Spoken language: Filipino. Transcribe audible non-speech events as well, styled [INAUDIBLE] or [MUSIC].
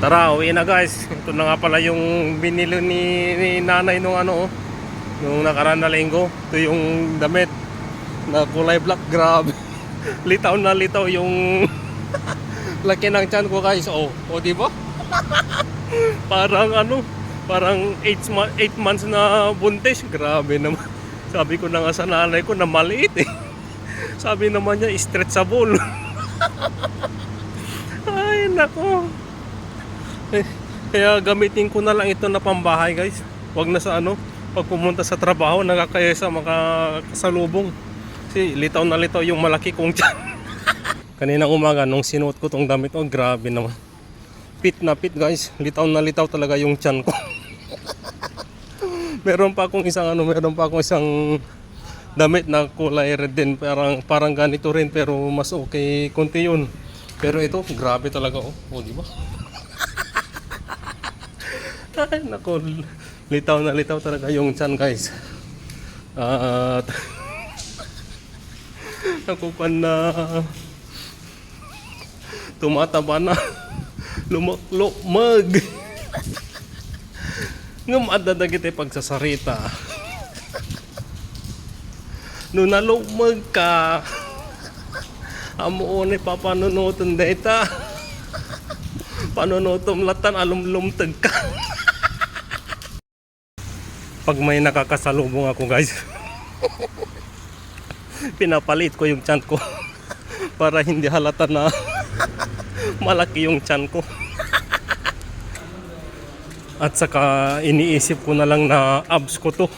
Tara, uwi na guys. Ito na nga pala yung binili ni, ni nanay nung ano, oh. nung nakaraan na linggo. Ito yung damit na kulay black. Grabe. [LAUGHS] litaw na litaw yung [LAUGHS] laki ng tiyan ko guys. Oh, oh di ba? [LAUGHS] parang ano, parang 8 mo- eight months na buntis. Grabe naman. Sabi ko na nga sa nanay ko na maliit eh. Sabi naman niya, stretchable. Ay, nako. Eh, Kaya gamitin ko na lang ito na pambahay guys. Huwag na sa ano, pag pumunta sa trabaho, nakakaya sa makakasalubong. Kasi litaw na litaw yung malaki kong tiyan. [LAUGHS] Kaninang umaga, nung sinuot ko tong damit, oh grabe naman. Pit na pit guys, litaw na litaw talaga yung tiyan ko. [LAUGHS] meron pa akong isang ano, meron pa akong isang damit na kulay red din, parang, parang ganito rin pero mas okay konti yun. Pero ito, grabe talaga oh. Oh, di ba? [LAUGHS] Ay, nako. Litaw na litaw talaga yung chan, guys. At [LAUGHS] nakupan na. Tumataba na. Lumaklokmag ngam adadagit ay pagsasarita. No nalukmag ka amuon ay papanunutan data. Panunutom latan alumlumtag ka pag may nakakasalubong ako guys [LAUGHS] pinapalit ko yung chan ko [LAUGHS] para hindi halata na [LAUGHS] malaki yung chan ko. At saka iniisip ko na lang na abs ko to